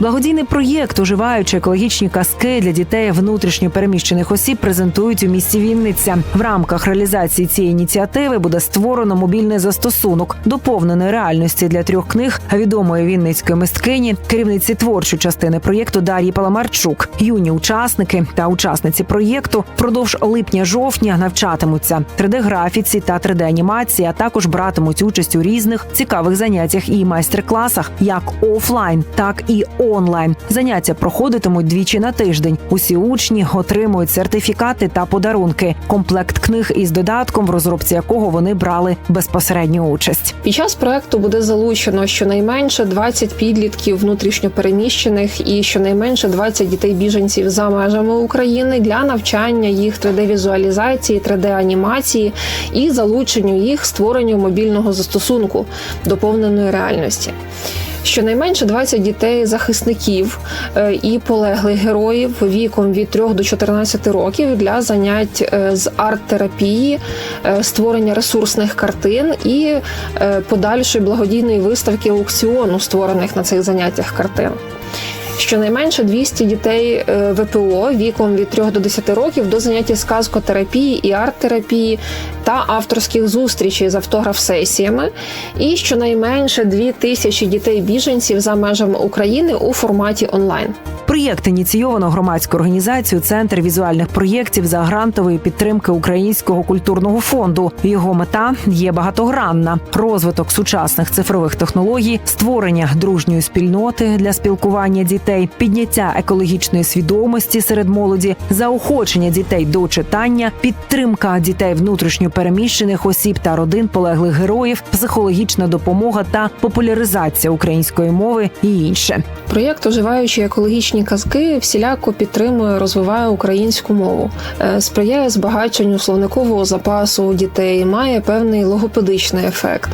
Благодійний проєкт, уживаючи екологічні казки для дітей внутрішньо переміщених осіб, презентують у місті Вінниця. В рамках реалізації цієї ініціативи буде створено мобільний застосунок доповненої реальності для трьох книг відомої вінницької мисткині, керівниці творчої частини проєкту Дар'ї Паламарчук. Юні учасники та учасниці проєкту впродовж липня-жовтня навчатимуться 3D-графіці та 3D-анімації, а також братимуть участь у різних цікавих заняттях і майстер-класах, як офлайн, так і онлайн. Заняття проходитимуть двічі на тиждень. Усі учні отримують сертифікати та подарунки. Комплект книг із додатком, в розробці якого вони брали безпосередню участь. Під час проекту буде залучено щонайменше 20 підлітків внутрішньопереміщених і щонайменше 20 дітей біженців за межами України для навчання їх 3D-візуалізації, 3D-анімації і залученню їх створенню мобільного застосунку доповненої реальності. Щонайменше 20 дітей захисників е, і полеглих героїв віком від 3 до 14 років для занять е, з арт-терапії, е, створення ресурсних картин і подальшої благодійної виставки аукціону, створених на цих заняттях картин. Щонайменше 200 дітей е, ВПО віком від 3 до 10 років до заняття сказкотерапії і арт-терапії та авторських зустрічей з автограф-сесіями. І щонайменше 2 тисячі дітей біженців за межами України у форматі онлайн. Проєкт ініційовано громадською організацією Центр візуальних проєктів за грантової підтримки Українського культурного фонду. Його мета є багатогранна: розвиток сучасних цифрових технологій, створення дружньої спільноти для спілкування дітей, підняття екологічної свідомості серед молоді, заохочення дітей до читання, підтримка дітей внутрішньо переміщених осіб та родин полеглих героїв, психологічна допомога та популяризація української мови і інше. Проєкт оживаючі екологічні казки всіляко підтримує, розвиває українську мову, е, сприяє збагаченню словникового запасу у дітей, має певний логопедичний ефект,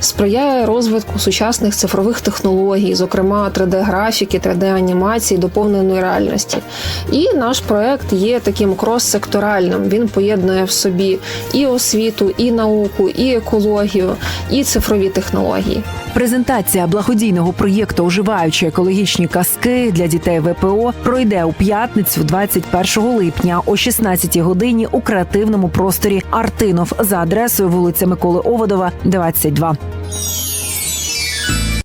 сприяє розвитку сучасних цифрових технологій, зокрема 3D-графіки, 3D-анімації, доповненої реальності. І наш проект є таким крос-секторальним. Він поєднує в собі і освіту, і науку, і екологію, і цифрові технології. Презентація благодійного проєкту Оживаючі екологічні казки для дітей ВПО пройде у п'ятницю, 21 липня о 16 годині у креативному просторі Артинов за адресою вулиця Миколи Оводова, 22.